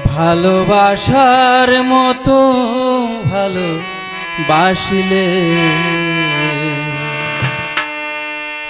ভালোবাসার মতো ভালো বাসিলে।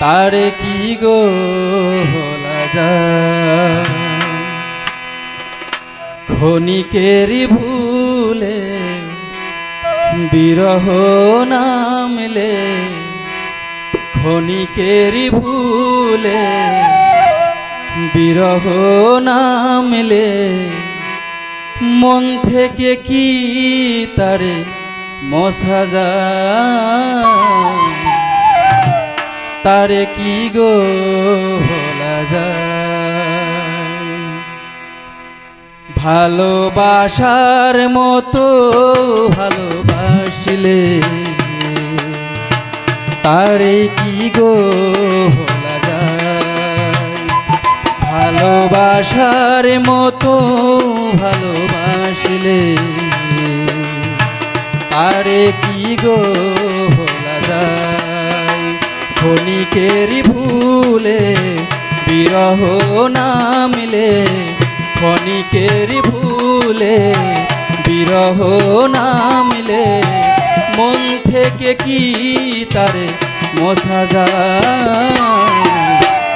তারে কি গো বলা যায়? ক্ষণিকেরই ভুলে বিরহ নামলে ক্ষণিকেরই ভুলে বিরহ নামলে মন থেকে কি তারে মশা যায়? তারে কি গো ভোলা যায়? ভালোবাসার মতো ভালোবাসলে তারে কি গো ভালোবাসার মতো ভালোবাসলে আরে কি গো ক্ষণিকেরই ভুলে বিরহ নামিলে ক্ষণিকেরই ভুলে বিরহ নামিলে মন থেকে কি তারে মশা যায়?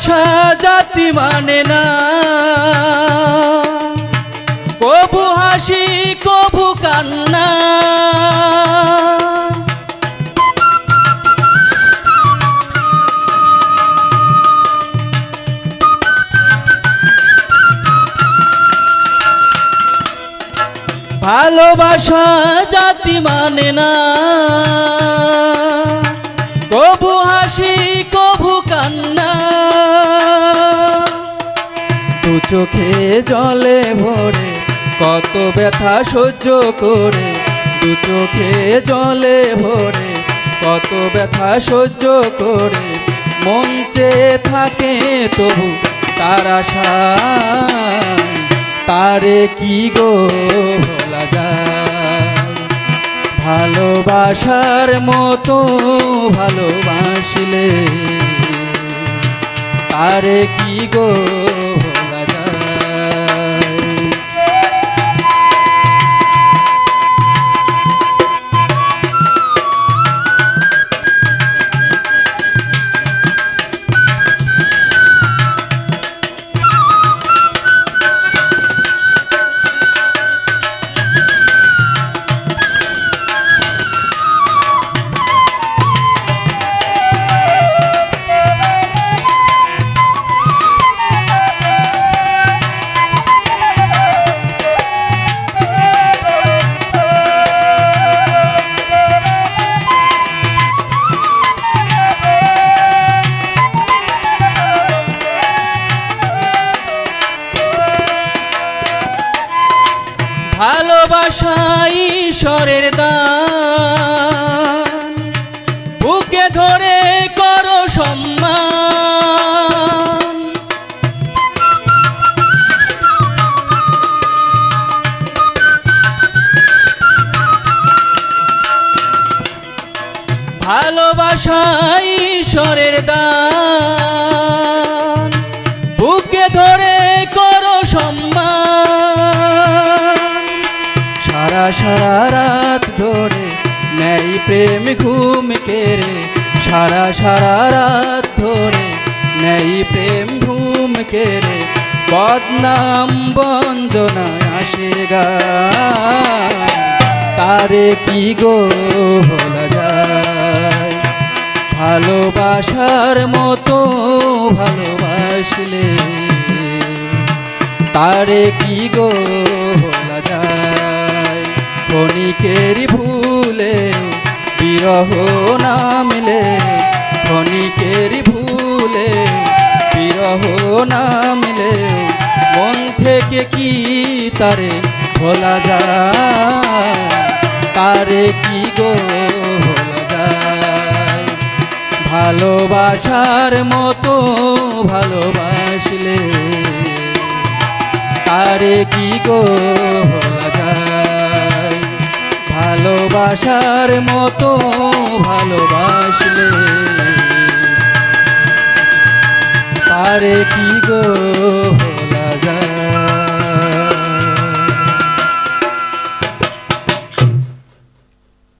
ভালোবাসা জাতি মানে না। কবু হাসি কবু কান্না। ভালোবাসা জাতি মানে না। চোখে জলে ভরে, কত ব্যথা সহ্য করে, দু চোখে জলে ভরে, কত ব্যথা সহ্য করে। মঞ্চে থাকে তবু তার আশায় তারে কি গো ভোলা যায়? ভালোবাসার মতো ভালোবাসলে, তারে কি গো ভালোবাসা ঈশ্বরের দান। বুকে ধরে করো সম্মান। ভালোবাসা ঈশ্বরের দান। সারা রাত ধরে নেই প্রেম ঘুম কেড়ে। সারা সারা রাত ধরে নেই প্রেম ঘুম কেড়ে। বদনাম বঞ্জনায় আসে গা। তারে কি গো ভোলা যায়? ভালোবাসার মতো ভালোবাসলে। তারে কি গো ভোলা যায়? ক্ষণিকের ভুলে, বিরহ না মিলে, ক্ষণিকের ভুলে, বিরহ না মিলে, মন থেকে কি তারে ভোলা যায়? তারে কি গো ভোলা যায়? ভালোবাসার মতো ভালোবাসলে তারে কি গো ভোলা যায়? ভালোবাসার মতো ভালোবাসলে। পারে কি গো?